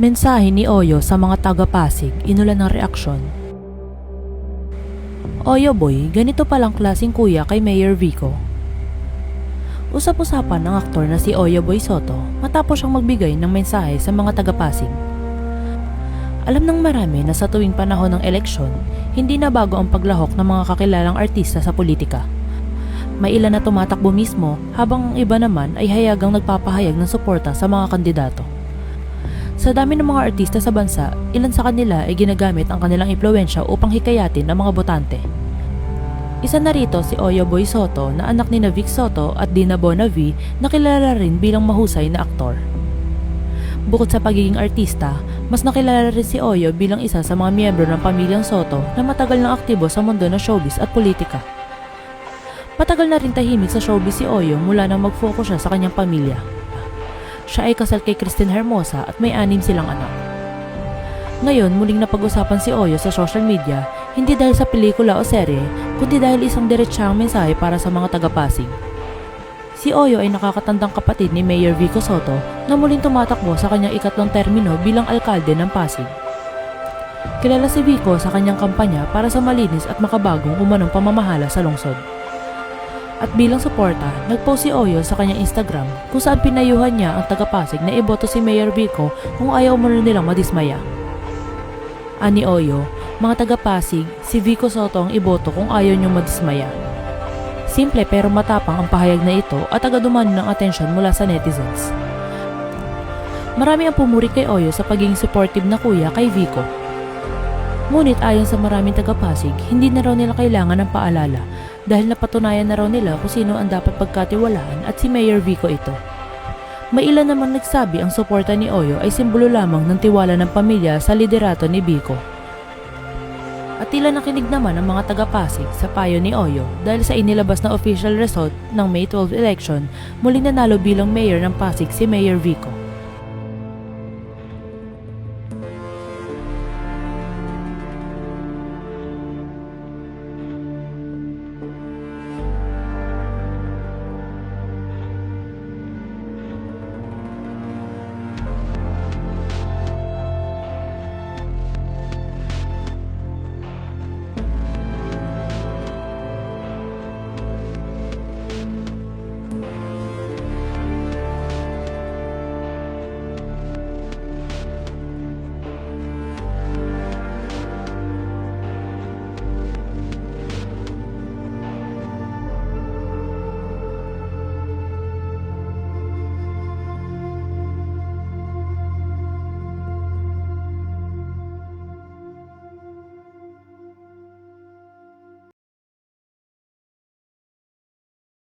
Mensahe ni Oyo sa mga taga-Pasig, inulan ng reaksyon. Oyo boy, ganito palang klaseng kuya kay Mayor Vico. Usap-usapan ng aktor na si Oyo Boy Soto matapos siyang magbigay ng mensahe sa mga taga-Pasig. Alam ng marami na sa tuwing panahon ng eleksyon, hindi na bago ang paglahok ng mga kakilalang artista sa politika. May ilan na tumatakbo mismo habang ang iba naman ay hayagang nagpapahayag ng suporta sa mga kandidato. Sa dami ng mga artista sa bansa, ilan sa kanila ay ginagamit ang kanilang impluensya upang hikayatin ang mga botante. Isa na rito si Oyo Boy Soto na anak ni na Vic Soto at Dina Bonavi na kilala rin bilang mahusay na aktor. Bukod sa pagiging artista, mas nakilala rin si Oyo bilang isa sa mga miyembro ng pamilyang Soto na matagal nang aktibo sa mundo ng showbiz at politika. Matagal na rin tahimik sa showbiz si Oyo mula nang mag-focus siya sa kanyang pamilya. Siya ay kasal kay Christine Hermosa at may anim silang anak. Ngayon, muling napag-usapan si Oyo sa social media, hindi dahil sa pelikula o serye, kundi dahil isang diretsahang mensahe para sa mga taga-Pasig. Si Oyo ay nakakatandang kapatid ni Mayor Vico Soto na muling tumatakbo sa kanyang ikatlong termino bilang alkalde ng Pasig. Kilala si Vico sa kanyang kampanya para sa malinis at makabagong umanong pamamahala sa lungsod. At bilang suporta, nagpost si Oyo sa kanyang Instagram kung saan pinayuhan niya ang taga-Pasig na iboto si Mayor Vico kung ayaw mo nilang madismaya. Ani Oyo, mga taga-Pasig, si Vico Soto ang iboto kung ayaw niyong madismaya. Simple pero matapang ang pahayag na ito at agad umano ng atensyon mula sa netizens. Marami ang pumuri kay Oyo sa pagiging supportive na kuya kay Vico. Ngunit ayon sa maraming taga-Pasig, hindi na raw nila kailangan ng paalala dahil napatunayan na raw nila kung sino ang dapat pagkatiwalaan at si Mayor Vico ito. May ilan namang nagsabi ang suporta ni Oyo ay simbolo lamang ng tiwala ng pamilya sa liderato ni Vico. At tila nakinig naman ang mga taga-Pasig sa payo ni Oyo dahil sa inilabas na official result ng May 12 election, muling nanalo bilang mayor ng Pasig si Mayor Vico.